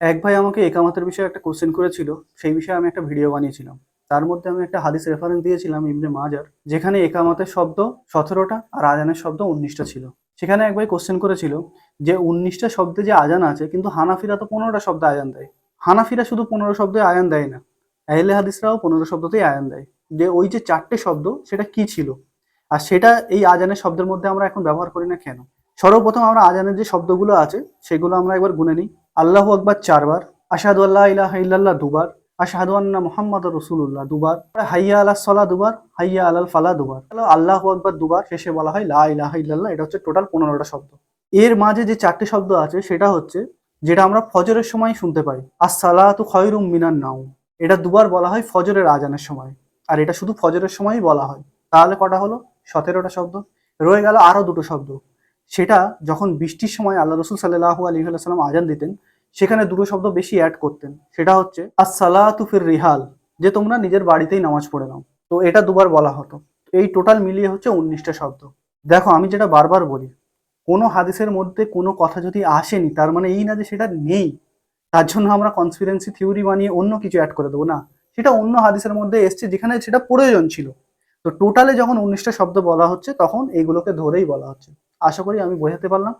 এক ভাই আমাকে একামতের বিষয়ে একটা কোশ্চেন করেছিল, সেই বিষয়ে আমি একটা ভিডিও বানিয়েছিলাম। তার মধ্যে আমি একটা হাদিস রেফারেন্স দিয়েছিলাম, ইবনে মাজার, যেখানে একামাতের শব্দ সতেরোটা আর আজানের শব্দ উনিশটা ছিল। সেখানে এক ভাই কোশ্চেন করেছিল যে উনিশটা শব্দে যে আজান আছে, কিন্তু হানাফিরা তো পনেরোটা শব্দে আজান দেয়। হানাফিরা শুধু পনেরো শব্দে আয়ান দেয় না, আহলে হাদিসরাও পনেরো শব্দতেই আয়ান দেয়। যে ওই যে চারটে শব্দ, সেটা কি ছিল? আর সেটা এই আজানের শব্দের মধ্যে আমরা এখন ব্যবহার করি না কেন? সর্বপ্রথম আমরা আজানের যে শব্দগুলো আছে, সেগুলো আমরা একবার গুনে নিই। আল্লাহু আকবার চারবার, আশহাদু আল্লাহ ইলাহা ইল্লাল্লাহ দুবার, আশহাদু আন্না মুহাম্মাদ রাসূলুল্লাহ দুবার, হাইয়া আলাস সালাহ দুবার, হাইয়া আলাল ফালাহ দুবার। আল্লাহ আকবার দুবার শেষে বলা হয় লা ইলাহা ইল্লাল্লাহ, এটা হচ্ছে টোটাল পনেরোটা শব্দ। এর মাঝে যে চারটি শব্দ আছে, সেটা হচ্ছে যেটা আমরা ফজরের সময় শুনতে পাই আর সালাতু খয়রুম মিনান নাও এটা দুবার বলা হয় ফজরের আজানের সময়। আর এটা শুধু ফজরের সময়ই বলা হয়। তাহলে কটা হলো? সতেরোটা শব্দ। রয়ে গেল আরও দুটো শব্দ। সেটা যখন বৃষ্টির সময় আল্লাহ রসুল সাল্লাহ আলী সাল্লাম আজান দিতেন, সেখানে দুটো শব্দ বেশি অ্যাড করতেন। সেটা হচ্ছে, আসসালাতু ফির রিহাল যে তোমরা নিজের বাড়িতেই নামাজ পড়ে নাও। তো এটা দুবার বলা হতো। এই টোটাল মিলিয়ে হচ্ছে উনিশটা শব্দ। দেখো, আমি যেটা বারবার বলি, কোনো হাদিসের মধ্যে কোনো কথা যদি আসেনি, তার মানে এই না যে সেটা নেই, তার জন্য আমরা কনসপিরেন্সি থিওরি বানিয়ে অন্য কিছু অ্যাড করে দেবো। না, সেটা অন্য হাদিসের মধ্যে এসছে যেখানে সেটা প্রয়োজন ছিল। তো টোটালে যখন উনিশটা শব্দ বলা হচ্ছে, তখন এইগুলোকে ধরেই বলা হচ্ছে। আশা করি আমি বোঝাতে পারলাম।